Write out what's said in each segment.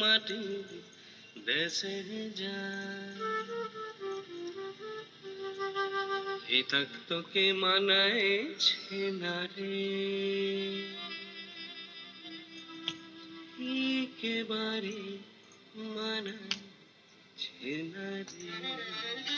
মাটি দেশে এ তাক তোকে মানায়ছে না রে একেবারে মানায়ছে না রে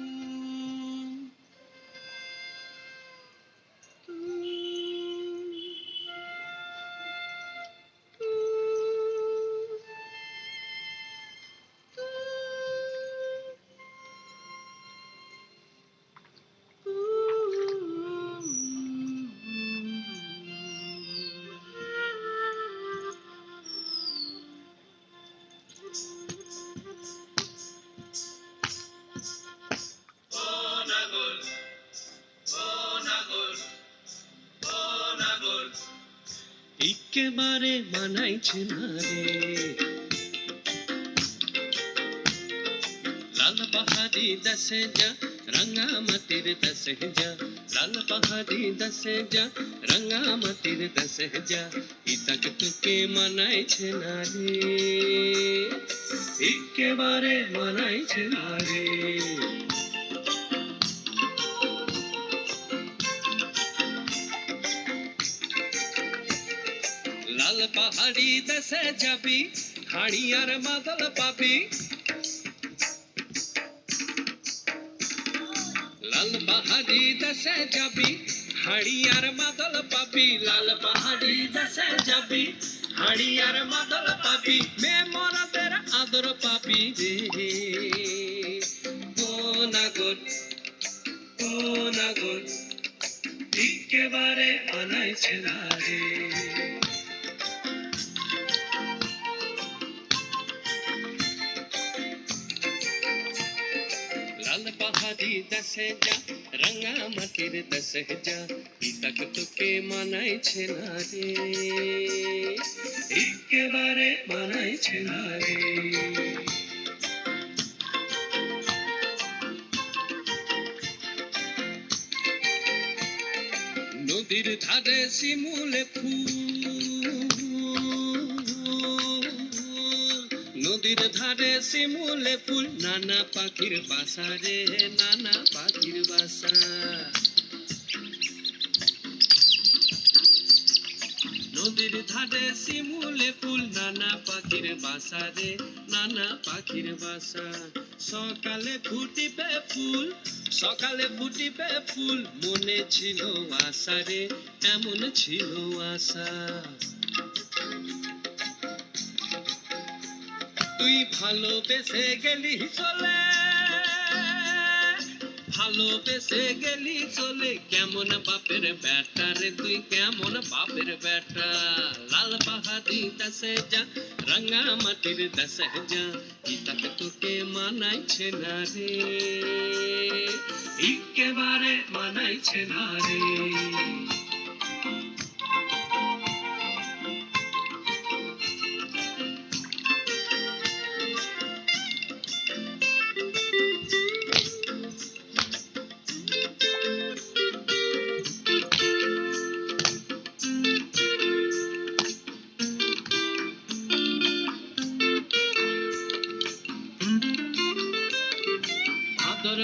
একেবারে মানাইছে না রে। লাল পাহাড়ি দশে যা রঙ্গামতির দশে যা, লাল পাহাড়ি দশে যা রঙ্গামতির দশে যা ইতক তোকে মানাইছে না রে। একেবারে মানাইছে না রে। লাল পাহাড়ি দেশে যাবি হাড়ি আর মাদল পাবি। লাল পাহাড়ি দেশে যাবি হাড়ি আর মাদল পাবি। লাল পাহাড়ি দেশে যাবি হাড়ি আর মাদল পাবি। মে মরাদের আদর পাবি ও নাগর ও নাগর একেবারে আনাইছে না রে। পাহাড়ি দশে যা রঙ্গামাটির দশে যা ইতক তোকে মানাইছে না রে একেবারে মানাইছে না রে নদীর ধারে শিমুলে ফুল নদীর ধারে শিমুলে ফুল, নানা পাখির বাসা রে, নানা পাখির বাসা। নদীর ধারে শিমুলে ফুল, নানা পাখির বাসা রে, নানা পাখির বাসা। সকালে ফুটিবে ফুল, সকালে ফুটিবে ফুল, মনে ছিল আশা রে, এমন ছিল আশা। তুই ভালোবেসে গেলি চলে। ভালোবেসে গেলি চলে, কেমন বাপের বেটা রে তুই, কেমন বাপের বেটা। লাল বাহাদি দশে যা রঙ্গা মাটির দশে যা ইতাকে তোকে মানাইছে না রে? একেবারে মানাইছে না রে।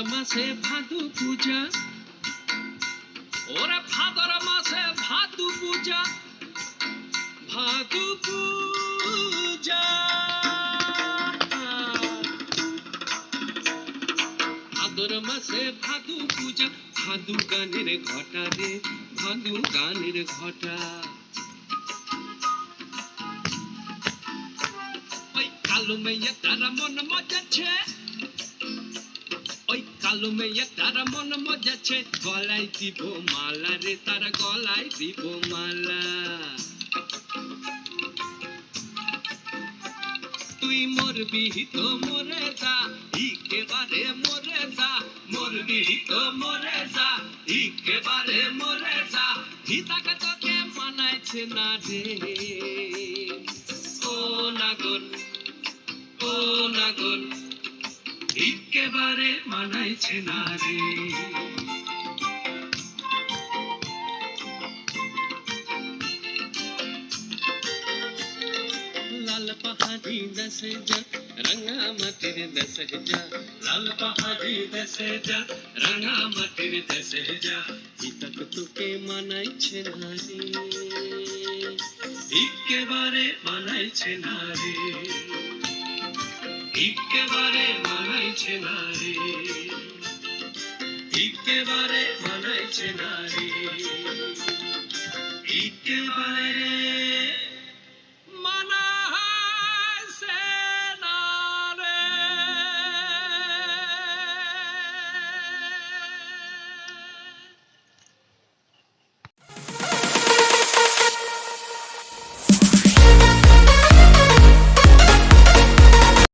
মাসে ভাদু পূজা। ওরে ভাদর মাসে ভাদু পূজা। ভাদু পূজা। ভাদর মাসে ভাদু পূজা। ভাদু গানের ঘটা রে, ভাদু গানের ঘটা। কালো মেয়ে তারা মন মজাচ্ছে কালো মেয়ে, তারা মন মজাচ্ছে। গলায় দিব মালা রে, তারা গলায় দিব মালা। তুই মরবি তো মরে যা, একেবারে মরে যা। মরবি তো মরে যা, একেবারে মরে যা। হিতাকে তোকে মানাইছে না রে। ও নাগর, ও না পাগল একেবারে মানাইছে না রে। লাল পাহাড়ি দেশে যা রাঙা মাটির দেশে যা। লাল পাহাড়ি দেশে যা রাঙা মাটির দেশে যা। ইতক তোকে মানাইছে না রে। একেবারে মানাইছে না রে। একেবারে মানাইছে না রে একেবারে মানাইছে না রে একেবারে